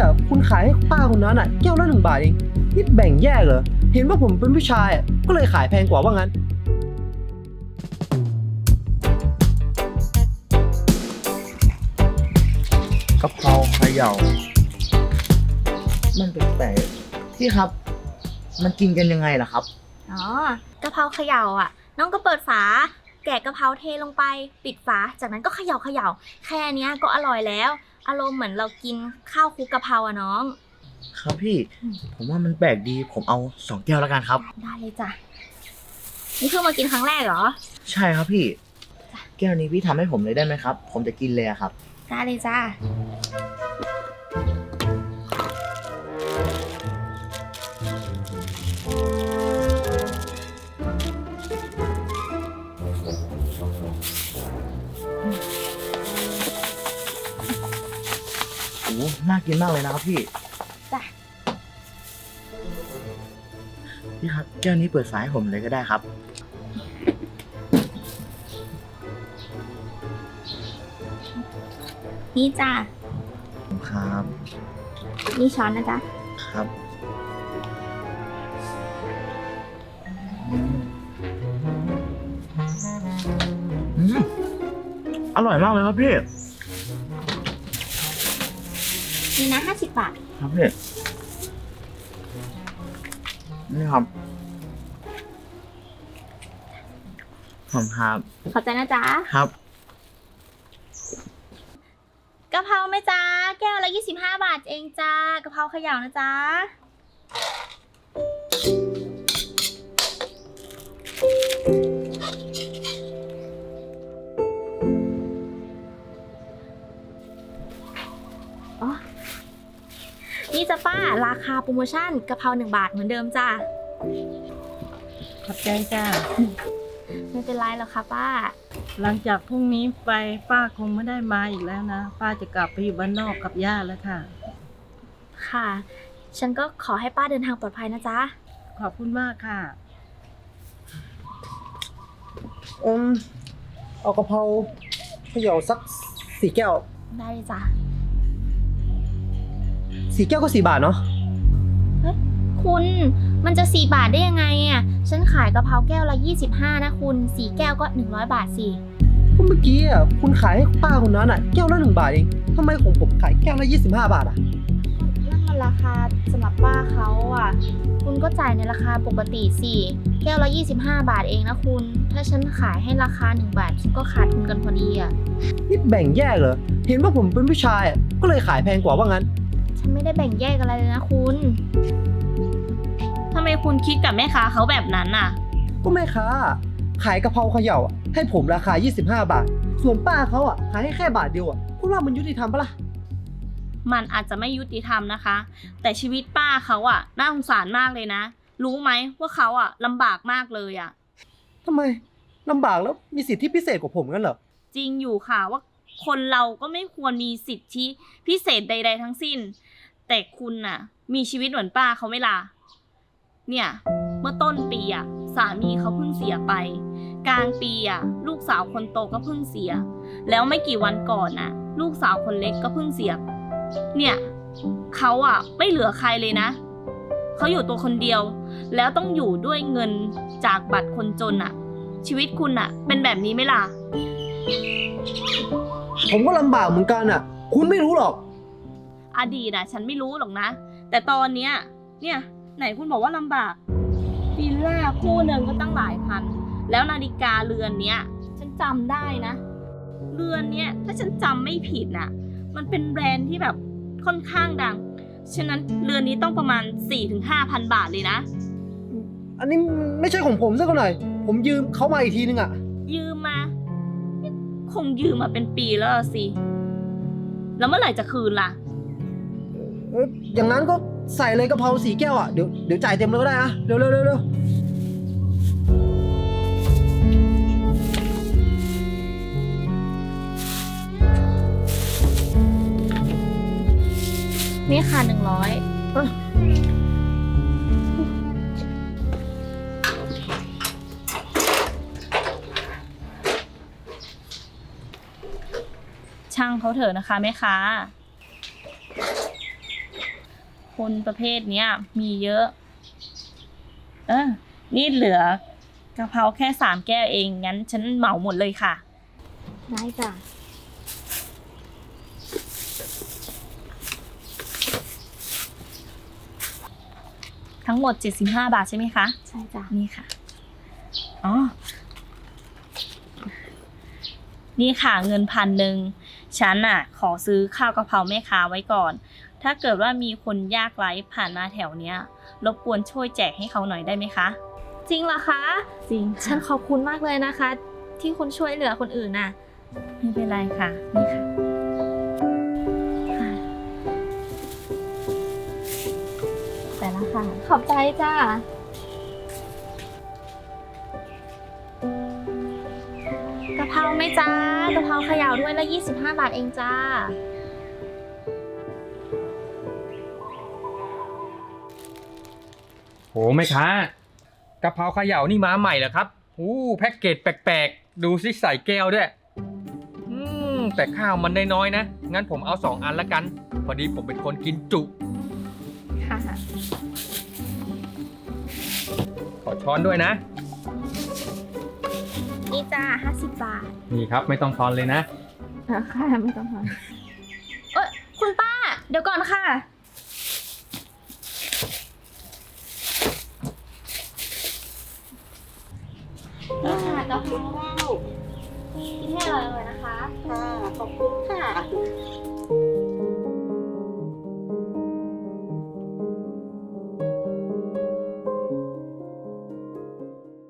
อะคุณขายให้ป้าคนนั้นอะแก้วละหนึ่งบาทเองนี่แบ่งแยกเหรอ เห็นว่าผมเป็นผู้ชายอะก็เลยขายแพงกว่าว่างั้น กะเพราเขย่ามันแปลกๆพี่ครับ มันกินกันยังไงล่ะครับ อ๋อกะเพราเขย่าอะ น้องก็เปิดฝา แกะกะเพราเทลงไป ปิดฝา จากนั้นก็เขย่าเขย่าแค่เนี้ยก็อร่อยแล้ว อารมณ์เหมือนเรากินข้าวคลุกกะเพราอะน้อง ครับพี่อืมผมว่ามันแปลกดีผมเอาสองแก้วแล้วกันครับ ได้เลยจ้ะ นี่เพิ่งมากินครั้งแรกเหรอ ใช่ครับพี่ แก้วนี้พี่ทำให้ผมเลยได้ไหมครับ ผมจะกินเลยอะครับ ได้เลยจ้าโอ้ น่ากินมากเลยนะครับพี่จ้ะ พี่ครับแก้วนี้เปิดฝาให้ผมเลยก็ได้ครับ นี่จ้าครับนี่ช้อนนะจ๊ะ ครับอืมอร่อยมากเลยครับพี่ นี่นะห้าสิบบาท ครับพี่นี่ครับผมครับขอบใจนะจ๊ะครับกะเพราไหมจ๊ะ แก้วละ25บาทเองจ้ากะเพราเขย่านะจ๊ะอ๋อ นี่จ้ะป้าราคาโปรโมชั่นกะเพราหนึ่งบาทเหมือนเดิมจ้าขอบใจจ้าไม่เป็นไรหรอกค่ะป้า หลังจากพรุ่งนี้ไปป้าคงไม่ได้มาอีกแล้วนะ ป้าจะกลับไปอยู่บ้านนอกกับย่าแล้วค่ะ ค่ะ ฉันก็ขอให้ป้าเดินทางปลอดภัยนะจ๊ะ ขอบคุณมากค่ะ อืมเอากะเพราเขย่าสักสี่แก้ว ได้เลยจ้ะ สี่แก้วก็สี่บาทเนาะคุณมันจะ 4 บาทได้ยังไงอะ ฉันขายกะเพราแก้วละ 25 นะคุณ 4 แก้วก็ 100 บาทสิก็เมื่อกี้อะคุณขายให้ป้าคนนั้นอะแก้วละหนึ่งบาทเองทำไมของผมขายแก้วละยี่สิบห้าบาทอะนั่นมันราคาสำหรับป้าเขาอะ คุณก็จ่ายในราคาปกติสิ แก้วละ 25 บาทเองนะคุณ ถ้าฉันขายให้ราคา 1 บาทฉันก็ขาดทุนกันพอดีอะ นี่แบ่งแยกเหรอ เห็นว่าผมเป็นผู้ชายอะก็เลยขายแพงกว่าว่างั้น ฉันไม่ได้แบ่งแยกอะไรเลยนะคุณ ทำไมคุณคิดกับแม่ค้าเขาแบบนั้นน่ะ ก็แม่ค้าขายกะเพราเขย่าอะให้ผมราคา 25 บาท ส่วนป้าเขาอะขายให้แค่บาทเดียวอะคุณว่ามันยุติธรรมปะล่ะ มันอาจจะไม่ยุติธรรมนะคะ แต่ชีวิตป้าเขาอะน่าสงสารมากเลยนะ รู้ไหมว่าเขาอะลำบากมากเลยอะทำไมลำบากแล้วมีสิทธิพิเศษกว่าผมงั้นเหรอ จริงอยู่ค่ะว่า คนเราก็ไม่ควรมีสิทธิพิเศษใด ๆ ทั้งสิ้น แต่คุณน่ะ มีชีวิตเหมือนป้าเขาไม่ล่ะเนี่ย เมื่อต้นปีอะสามีเขาเพิ่งเสียไป กลางปีอะลูกสาวคนโตก็เพิ่งเสีย แล้วไม่กี่วันก่อนน่ะ ลูกสาวคนเล็กก็เพิ่งเสีย เนี่ยเขาอะไม่เหลือใครเลยนะเขาอยู่ตัวคนเดียว แล้วต้องอยู่ด้วยเงินจากบัตรคนจนอะชีวิตคุณอะเป็นแบบนี้ไหมล่ะ ผมก็ลำบากเหมือนกันอะ คุณไม่รู้หรอก อดีตอะฉันไม่รู้หรอกนะ แต่ตอนเนี้ยเนี่ยไหนคุณบอกว่าลำบากวิลล่าคู่หนึ่งก็ตั้งหลายพัน แล้วนาฬิกาเรือนเนี้ย ฉันจำได้นะ เรือนเนี้ยถ้าฉันจำไม่ผิดน่ะ มันเป็นแบรนด์ที่แบบค่อนข้างดัง ฉะนั้นเรือนนี้ต้องประมาณ 4-5,000 บาทเลยนะ อันนี้ไม่ใช่ของผมสักหน่อย ผมยืมเขามาอีกทีนึงอะ ยืมมานี่ คงยืมมาเป็นปีแล้วอะสิ แล้วเมื่อไหร่จะคืนล่ะ เอ้ยอย่างนั้นก็ใส่เลยกะเพราสีแก้วอะ เดี๋ยวเดี๋ยวจ่ายเต็มเลยก็ได้อะเร็วเร็วเร็วเร็วนี่ค่ะ100 ช่างเขาเถอะนะคะแม่ค้า คนประเภทเนี้ยมีเยอะ เออ นี่เหลือกะเพราแค่สามแก้วเอง งั้นฉันเหมาหมดเลยค่ะ ได้จ้ะ ทั้งหมด 75 บาทใช่ไหมคะ ใช่จ้ะ นี่ค่ะ อ๋อ นี่ค่ะเงินพันหนึ่ง ฉันอะขอซื้อข้าวกะเพราแม่ค้าไว้ก่อน ถ้าเกิดว่ามีคนยากไร้ผ่านมาแถวเนี้ย รบกวนช่วยแจกให้เขาหน่อยได้ไหมคะ จริงเหรอคะ จริงฉันขอบคุณมากเลยนะคะ ที่คุณช่วยเหลือคนอื่นน่ะ ไม่เป็นไรค่ะ นี่ค่ะ แต่ละค่ะ ขอบใจจ้า กะเพราไหมจ้า กะเพราเขย่าด้วยละ25 บาทเองจ้า โหแม่ค้ากะเพราเขย่านี่มาใหม่เหรอครับอู้แพ็กเกจแปลกๆ ดูสิใส่แก้วด้วย อืม แต่ข้าวมันน้อยๆนะ งั้นผมเอาสองอันละกัน พอดีผมเป็นคนกินจุ ค่ะ ขอช้อนด้วยนะ นี่จ้า50บาทนี่ครับไม่ต้องทอนเลยนะ ค่ะไม่ต้องทอนเอ้ยคุณป้า เดี๋ยวก่อนค่ะ นี่ค่ะกะเพรากินให้อร่อยๆนะคะ ค่ะ ขอบคุณค่ะ